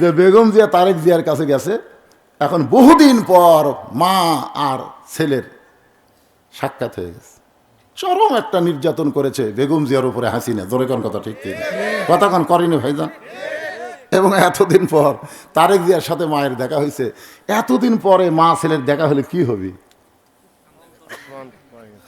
যে বেগম জিয়া, তারেক জিয়ার কাছে গেছে। এখন বহুদিন পর মা আর ছেলের সাক্ষাৎ হয়ে গেছে। চরম একটা নির্যাতন করেছে বেগম জিয়ার উপরে হাসিনা। জোরে কোন কথা, ঠিক ঠিক কথা কোন, করেনি ভাইজান? এবং এতদিন পর তারেক জিয়ার সাথে মায়ের দেখা হয়েছে। এতদিন পরে মা ছেলের দেখা হলে কি হবে?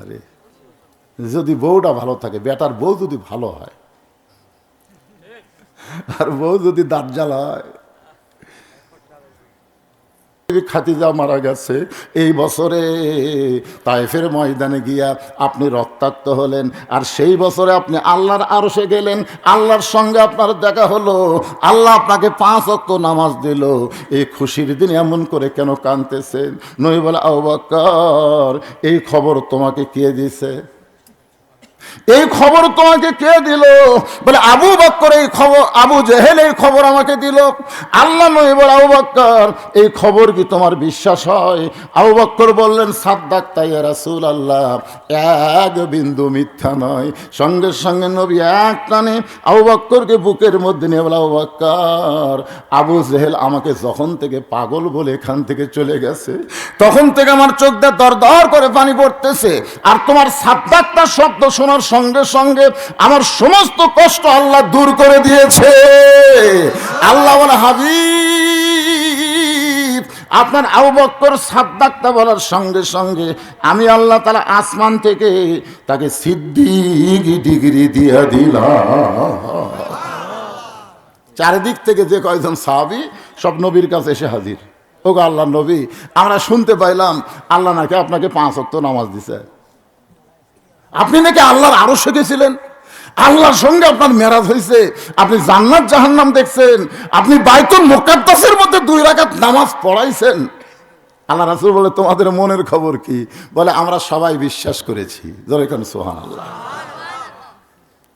আরে, যদি বউটা ভালো থাকে, বেটার বউ যদি ভালো হয় আর বউ যদি দাঁত হয় খাতিজা মারা গেছে। এই বছরে তাইফের ময়দানে গিয়া আপনি রক্তাক্ত হলেন। আর সেই বছরে আপনি আল্লাহর আরশে গেলেন। আল্লাহর সঙ্গে আপনার দেখা হলো। আল্লাহ আপনাকে পাঁচ অক্ত নামাজ দিল। এই খুশির দিন এমন করে কেন কানতেছেন নই বলে আবাক্কর এই খবর তোমাকে কে দিছে? এই খবর তোমাকে কে দিল? বলে আবু বক্কর এই খবর, আবু জেহেল এই খবর আমাকে দিল। আল্লাহ বলে, আবু বক্কর, এই খবর কি তোমার বিশ্বাস হয়? আবু বক্কর বললেন, সাদ্দাক তাই রাসুল আল্লাহ এক বিন্দু মিথ্যা নয়। সঙ্গে সঙ্গে নবী এক টানে আবু বক্করকে বুকের মধ্যে নিয়ে বলে, আবু বক্কর, আবু জেহেল আমাকে যখন থেকে পাগল বলে এখান থেকে চলে গেছে, তখন থেকে আমার চোখ দিয়ে দর দর করে পানি পড়তেছে। আর তোমার সাদ্দাকটা শব্দ শোনার সঙ্গে সঙ্গে আমার সমস্ত কষ্ট আল্লাহ দূর করে দিয়েছে। আল্লাহ বলে, হাবিব, আপনার আবু বক্কর সাদ্দাকটা বলার সঙ্গে সঙ্গে আমি আল্লাহ তালা আসমান থেকে তাকে সিদ্দিক ডিগ্রি দিয়ে দিলাম। চারিদিক থেকে যে কয়জন সাহাবি, সব নবীর কাছে এসে হাজির। ও গো আল্লাহ নবী, আমরা শুনতে পাইলাম, আল্লাহ নাকি আপনাকে পাঁচ অক্ত নামাজ দিছে। আপনি নাকি আল্লাহর আরও শিখেছিলেন আল্লাহর সঙ্গে আপনার মেরাজ হয়েছে। আপনি জান্নাত জাহান্নাম দেখছেন। আপনি বাইতুল মোকাদ্দাসের মধ্যে দুই রাকাত নামাজ পড়াইছেন। আল্লাহ রাসুল বলে, তোমাদের মনের খবর কি? বলে, আমরা সবাই বিশ্বাস করেছি। যেরকম সোহান আল্লাহ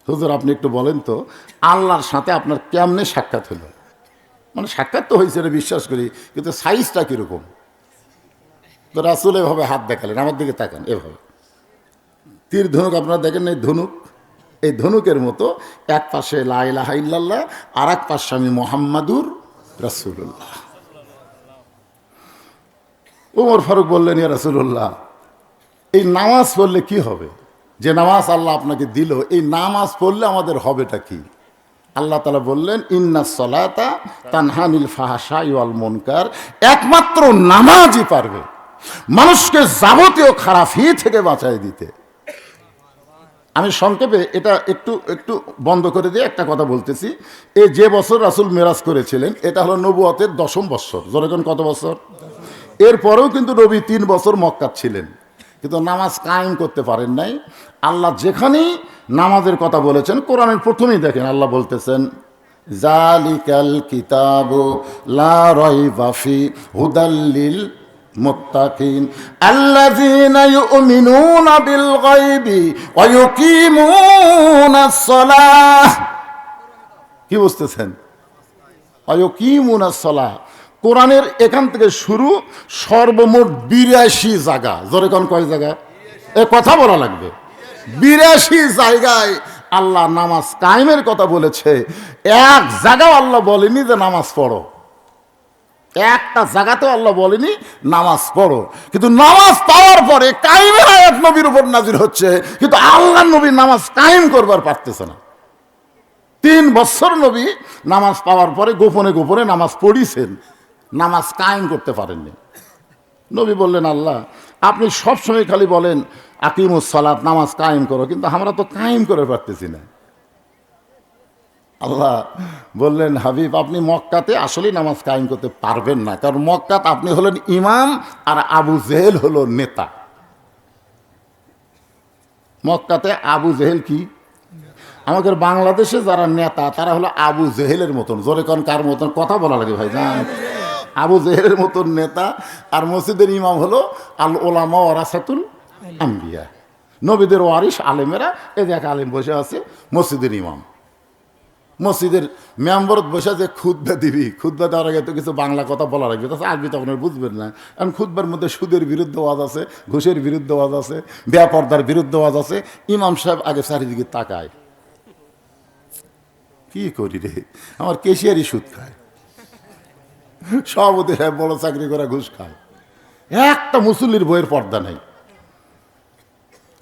হুজুর, আপনি একটু বলেন তো, আল্লাহর সাথে আপনার কেমনে সাক্ষাৎ হলো? মানে সাক্ষাৎ তো হয়েছে এটা বিশ্বাস করি, কিন্তু সাইজটা কীরকম? তো রাসুল এভাবে হাত দেখালেন, আমার দিকে তাকান, এভাবে। তীর ধনুক, আপনারা দেখেন এই ধনুক, এই ধনুকের মতো এক পাশে লাইলাহা ইল্লাল্লাহ আর এক পাশে আমি মোহাম্মদুর রাসুল্লাহ উমর ফারুক বললেন, ইয়া রাসুল্লাহ এই নামাজ পড়লে কি হবে? যে নামাজ আল্লাহ আপনাকে দিল, এই নামাজ পড়লে আমাদের হবেটা কি? আল্লাহ তালা বললেন, ইন্না তানহানিল ফাহাসা ইওয়াল মনকার। একমাত্র নামাজই পারবে মানুষকে যাবতীয় খারাপই থেকে বাঁচাই দিতে। আমি সংক্ষেপে এটা একটু একটু বন্ধ করে দিয়ে একটা কথা বলতেছি। এই যে বছর রাসুল মেরাজ করেছিলেন, এটা হলো নবুয়তের দশম বছর জনগণ কত বছর এরপরেও কিন্তু নবী তিন বছর মক্কাত ছিলেন। কিন্তু নামাজ কায়েম করতে পারেন নাই। আল্লাহ যেখানেই নামাজের কথা বলেছেন, কোরআনের প্রথমেই দেখেন আল্লাহ বলতেছেন, জালিকাল কিতাব লা রাইবা ফি হুদাল্লিল মুত্তাকিন, আল্লাযীনা ইউমিনুনা বিল গায়বি ওয়া ইউকিমুনাস সালাহ। কি বুঝতেছেন? সালাহ। কোরআনের এখান থেকে শুরু সর্বমোট বিরাশি জায়গা। জোরে কোন কয় জায়গা? এ কথা বলা লাগবে। বিরাশি জায়গায় আল্লাহ নামাজ কায়েমের কথা বলেছে। এক জায়গাও আল্লাহ বলেনি যে নামাজ পড়ো। একটা জায়গাতেও আল্লাহ বলেনি, নামাজ পড়ো। কিন্তু নামাজ পাওয়ার পরে কায়েমের আয়াত নবীর উপর নাজির হচ্ছে, কিন্তু আল্লাহ নবী নামাজ কায়েম করবার পারতেছে না। তিন বছর নবী নামাজ পাওয়ার পরে গোপনে গোপনে নামাজ পড়িছেন, নামাজ কায়েম করতে পারেননি। নবী বললেন, আল্লাহ, আপনি সবসময় খালি বলেন, আকিমুস সালাত, নামাজ কায়েম করো, কিন্তু আমরা তো কায়েম করে পারতেছি না। আল্লাহ বললেন, হাবিব, আপনি মক্কাতে আসলেই নামাজ কায়েম করতে পারবেন না। কারণ মক্কাত আপনি হলেন ইমাম আর আবু জেহেল হলো নেতা। মক্কাতে আবু জেহেল কি? আমাদের বাংলাদেশে যারা নেতা, তারা হলো আবু জেহেলের মতন। জোরে কন কার মতন? কথা বলা লাগে ভাই, জান। আবু জেহেলের মতন নেতা আর মসজিদের ইমাম হলো আল ওলামা ওরাসাতুল আম্বিয়া। নবীদের ওয়ারিস আলেমেরা, এই দেখ আলেম বসে আছে, মসজিদের ইমাম। মসজিদের মেম্বরত বসে যে খুদ্া দিবি। খুদ্া দেওয়ার আগে তো কিছু বাংলা কথা বলা লাগবে। তো আপনার বুঝবেন না। কারণ খুদ্বার মধ্যে সুদের বিরুদ্ধে ওয়াজ আছে, ঘুষের বিরুদ্ধে ওয়াজ আছে ব্যাপারদার বিরুদ্ধে ওয়াজ আছে। ইমাম সাহেব আগে চারিদিকে তাকায়। কি করি রে? আমার কেশিয়ারই সুদ খায়। সভাপতি সাহেব বড় চাকরি করে, ঘুষ খায়। একটা মুসল্লির বইয়ের পর্দা নেই।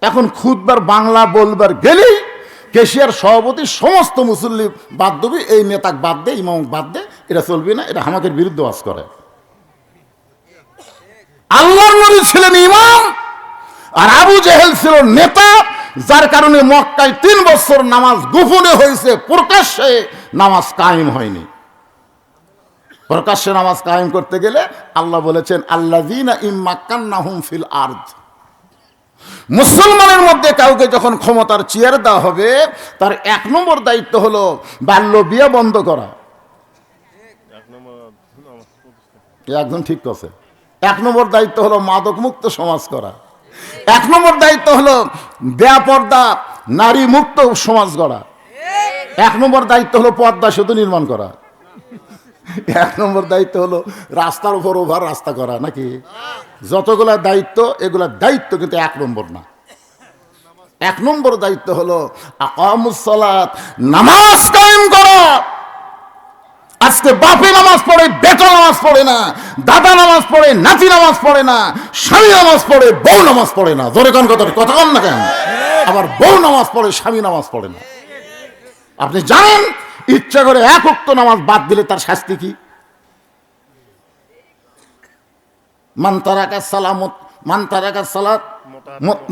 এখন খুদবার বাংলা বলবার গেলেই কেশিয়ার সভাপতি সমস্ত মুসল্লি বাদ দেবে, এই নেতাক বাদ দে ইমাম বাদ দে, এটা চলবে না, এটা হামাকের বিরুদ্ধে বাস করে। আল্লাহর নবী ছিলেন ইমাম, আর আবু জেহেল ছিল নেতা, যার কারণে মক্কায় তিন বছর নামাজ গোপনে হয়েছে, প্রকাশ্যে নামাজ কায়েম হয়নি। প্রকাশ্যে নামাজ কায়েম করতে গেলে আল্লাহ বলেছেন আল্লাহ ইম্মাক্কান্নাহুম ফিল আর্দ। মুসলমানের মধ্যে কাউকে যখন ক্ষমতার চেয়ার দেওয়া হবে, তার এক নম্বর দায়িত্ব হলো বাল্য বিয়ে বন্ধ করা। এ একজন ঠিক করছে এক নম্বর দায়িত্ব হলো মাদক মুক্ত সমাজ করা। এক নম্বর দায়িত্ব হলো বেপর্দা নারী মুক্ত সমাজ গড়া। এক নম্বর দায়িত্ব হলো পর্দা সেতু নির্মাণ করা। এক নম্বর দায়িত্ব হলো রাস্তার উপর ওভার রাস্তা করা, নাকি? যতগুলা দায়িত্ব, এগুলা দায়িত্ব কিন্তু এক নম্বর না। এক নম্বর দায়িত্ব হলো আকামুসলাত নামাজ কায়েম করা। আজকে বাপে নামাজ পড়ে, বেটা নামাজ পড়ে না, দাদা নামাজ পড়ে, নাতি নামাজ পড়ে না, স্বামী নামাজ পড়ে, বউ নামাজ পড়ে না। জোরে কোন কথা কথা কন না কেন? আবার বউ নামাজ পড়ে, স্বামী নামাজ পড়ে না। আপনি জানেন, ইচ্ছা করে এক নামাজ বাদ দিলে তার শাস্তি কি? মান্তারাকা সালামত মান্তারাকা সালাত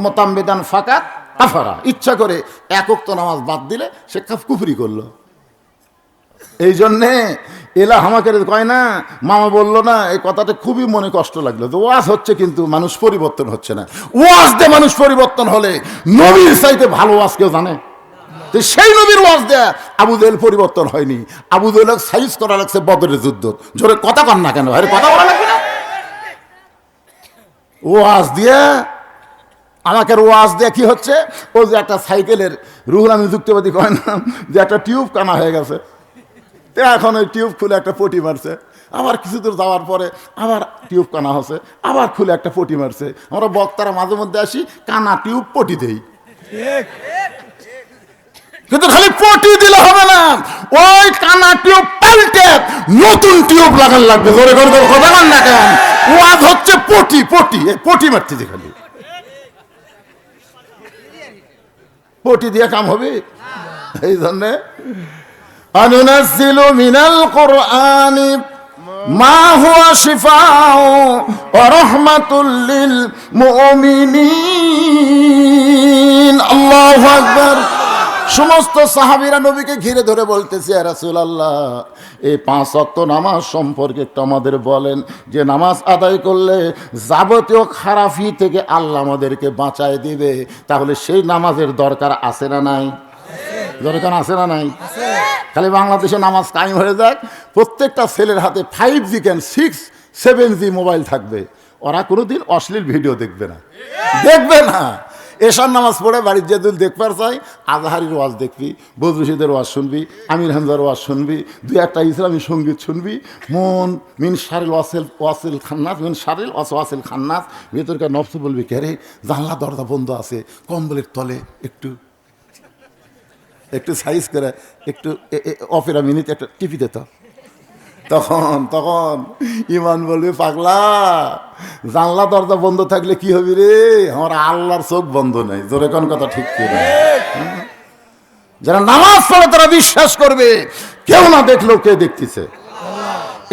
মোতাম্বেদান ফাকাত কাফারা। ইচ্ছা করে এক উক্ত নামাজ বাদ দিলে সে কাফ কুফরি করল। এই জন্যে এলা আমাকে কয় না, মামা বলল না, এই কথাটা খুবই মনে কষ্ট লাগল। তো ওয়াজ হচ্ছে কিন্তু মানুষ পরিবর্তন হচ্ছে না। ওয়াজ দিয়ে মানুষ পরিবর্তন হলে নবীর চাইতে ভালো ওয়াজ কেউ জানে? তো সেই নবীর ওয়াজ দেয়া আবু দেল পরিবর্তন হয়নি। আবু দেল সাইজ করা লাগছে বদরের যুদ্ধ। জোরে কথা কন না কেন? আরে কথা বলা লাগবে না? ওয়াজ দিয়ে, আমাকে ওয়াজ দিয়ে কি হচ্ছে? ও যে একটা সাইকেলের রুহুল আমি যুক্তিবাদী কয় না, যে একটা টিউব কানা হয়ে গেছে। এখন ওই টিউব খুলে একটা পটি মারছে। আবার কিছু দূর যাওয়ার পরে আবার টিউব কানা হচ্ছে, আবার খুলে একটা পটি মারছে। আমরা বক্তারা মাঝে মধ্যে আসি, কানা, টিউব, পটি দেই। কিন্তু খালি পটি দিলে হবে না। ওই কানা, টিউব পাল্টে নতুন টিউব লাগান লাগবে। জোরে করে কথা না কেন? ওয়াজ হচ্ছে পটি পটি পটি মারতেছি খালি। পটি দিয়ে কাম হবে? এই জন্যে অনুনাজিলু মিনাল কোরআনি, মা হুয়া শিফাউ ওয়া রাহমাতুল মুমিনিন। আল্লাহু আকবার। সমস্ত সাহাবীরা নবীকে ঘিরে ধরে বলতেছে রাসুল আল্লাহ এই পাঁচ অক্ত নামাজ সম্পর্কে একটু আমাদের বলেন। যে নামাজ আদায় করলে যাবতীয় খারাপি থেকে আল্লাহ আমাদেরকে বাঁচায় দিবে। তাহলে সেই নামাজের দরকার আছে না নাই? দরকার আছে না নাই? খালি বাংলাদেশে নামাজ কায়েম হয়ে যাক, প্রত্যেকটা ছেলের হাতে five G can six seven G mobile থাকবে। ওরা কোনোদিন অশ্লীল ভিডিও দেখবে না। দেখবে না। এশার নামাজ পড়ে বাড়ির যে দুল দেখবার চাই, আজহারির ওয়াজ দেখবি বদরুশিদের ওয়াজ শুনবি, আমির হামজার ওয়াজ শুনবি, দুই একটা ইসলামী সংগীত শুনবি, মন মিন শারিল ওয়াসেল, ওয়াসিল খান্নাস মিন শারিল ওয়াস, ওয়াসিল খান্নাস ভেতরকার নফস বলবি, কে রে, জানলা, দরজা বন্ধ আছে, কম্বলের তলে একটু একটু সাইজ করে, একটু অপেরা মিনিট একটা টিপি দিত তখন তখন ইমান বলবে, পাগলা, জানলা, দরজা বন্ধ থাকলে কি হবি রে? আমার আল্লাহর চোখ বন্ধ নেই। জোরে কোন কথা ঠিক কি না? যারা নামাজ পড়ে তারা বিশ্বাস করবে, কেউ না দেখলেও কে দেখতেছে।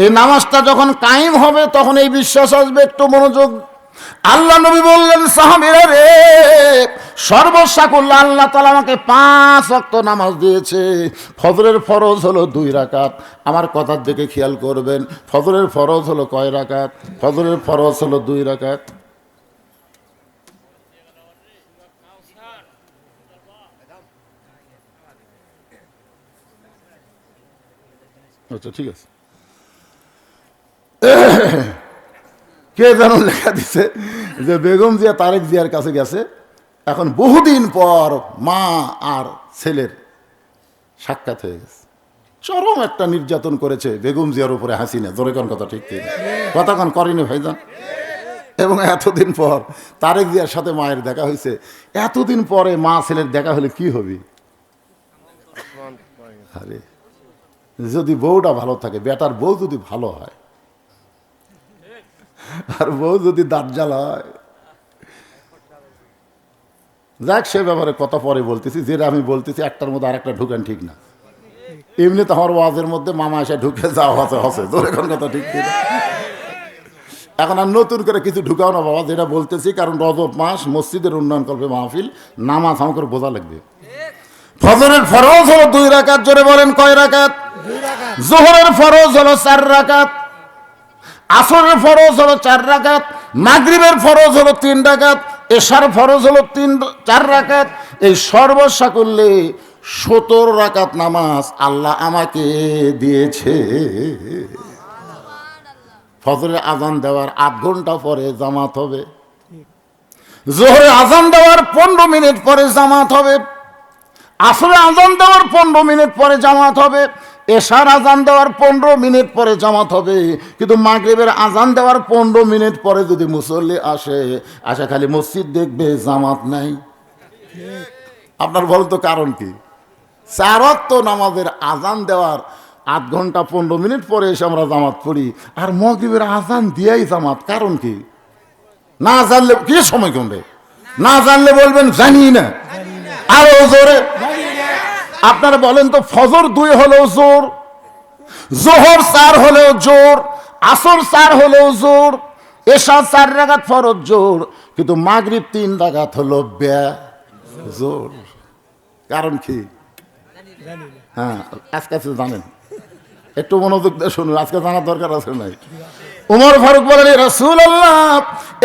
এই নামাজটা যখন কায়েম হবে, তখন এই বিশ্বাস আসবে, একটু মনোযোগ। আল্লাহ নবী বললেন, সাহাবিরা রে সর্বস্বা করলে আল্লাহ তালা আমাকে পাঁচ অক্ত নামাজ দিয়েছে। ফজরের ফরজ হলো দুই রাকাত। আমার কথার দিকে খেয়াল করবেন। ফজরের ফরজ হলো কয় রাকাত? ফজরের ফরজ হলো দুই রাকাত। আচ্ছা ঠিক আছে। কে যেন লেখা দিছে যে বেগম জিয়া তারেক জিয়ার কাছে গেছে। এখন বহুদিন পর মা আর ছেলের সাক্ষাৎ হয়ে গেছে। চরম একটা নির্যাতন করেছে বেগম জিয়ার উপরে হাসিনা। জোরে কোন কথা, ঠিক ঠিক। কথা কোন, করেনি ভাইজান? এবং এতদিন পর তারেক জিয়ার সাথে মায়ের দেখা হয়েছে। এতদিন পরে মা ছেলের দেখা হলে কি হবে? আরে, যদি বউটা ভালো থাকে, বেটার বউ যদি ভালো হয়, আর বউ যদি দাঁত জ্বালায় যাক, সে ব্যাপারে কথা পরে বলতেছি। যেটা আমি বলতেছি, একটার মধ্যে আরেকটা ঢুকেন ঠিক না। এমনি তো আমার ওয়াজের মধ্যে মামা এসে ঢুকে যাওয়া হচ্ছে হচ্ছে তোর এখন কথা ঠিক ঠিক এখন আর নতুন করে কিছু ঢুকাও না বাবা, যেটা বলতেছি, কারণ রজব মাস, মসজিদের উন্নয়ন করবে মাহফিল, নামাজ আমাকে বোঝা লাগবে। ফজরের ফরজ হলো দুই রাকাত, জোরে বলেন কয় রাকাত? জোহরের ফরজ হলো চার রাকাত। আসরের ফরজ হলো চার রাকাত। মাগরিবের ফরজ হলো তিন রাকাত। এশার ফরজ হলো তিন, চার রাকাত। এই সর্বস্বা করলে সতেরো রাকাত নামাজ আল্লাহ আমাকে দিয়েছে। ফজরের আজান দেওয়ার আধ ঘণ্টা পরে জামাত হবে। জোহরে আজান দেওয়ার পনেরো মিনিট পরে জামাত হবে। আসলে আজান দেওয়ার পনেরো মিনিট পরে জামাত হবে। এশার আজান দেওয়ার পনেরো মিনিট পরে জামাত হবে। কিন্তু মাগরিবের আজান দেওয়ার পনেরো মিনিট পরে যদি মুসল্লি আসে, আসা খালি মসজিদ দেখবে জামাত নাই। আপনার বলেন তো কারণ কি? চারত্ব নামাজের আজান দেওয়ার আধ ঘণ্টা পনেরো মিনিট পরে এসে আমরা জামাত পড়ি। আর মগরিবের আজান দিয়াই জামাত, কারণ কি? না জানলে কি সময় কমবে? না জানলে বলবেন জানি না। আরও জোরে। আপনারা বলেন তো, ফজর দুই হলেও জোর, জোহর চার হলেও জোর, আসর চার হলেও জোর এসা চার রাগাত ফরজ জোর, কিন্তু মাগরিব তিন রাগাত হলো ব্যা জোর কারণ কি? হ্যাঁ আজকে জানেন। একটু মনোযোগ দিয়ে শুনুন, আজকে জানার দরকার আছে নাই? উমর ফারুক বলেন রসুল আল্লাহ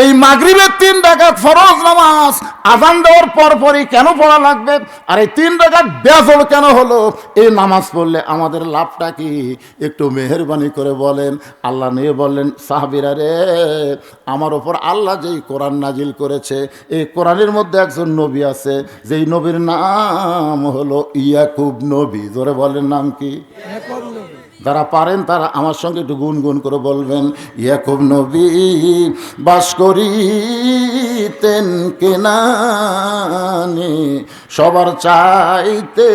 এই মাগরিবের তিন ডাকাত ফরজ নামাজ আজান দেওয়ার পর পরই কেন পড়া লাগবে? আর এই তিন ডাকাত বেজল কেন হলো? এই নামাজ পড়লে আমাদের লাভটা কি? একটু মেহরবানি করে বলেন, আল্লাহ নিয়ে বললেন, সাহাবিরা রে, আমার ওপর আল্লাহ যেই কোরআন নাজিল করেছে, এই কোরআনের মধ্যে একজন নবী আছে, যেই নবীর নাম হলো ইয়াকুব নবী। ধরে বলেন নাম কি? যারা পারেন তারা আমার সঙ্গে একটু গুনগুন করে বলবেন, ইয়াকুব নবী, বাস করিতেন কেনানে, সবার চাইতে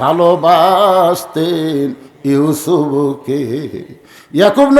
ভালোবাসতেন ইউসুফকে। ইয়াকুব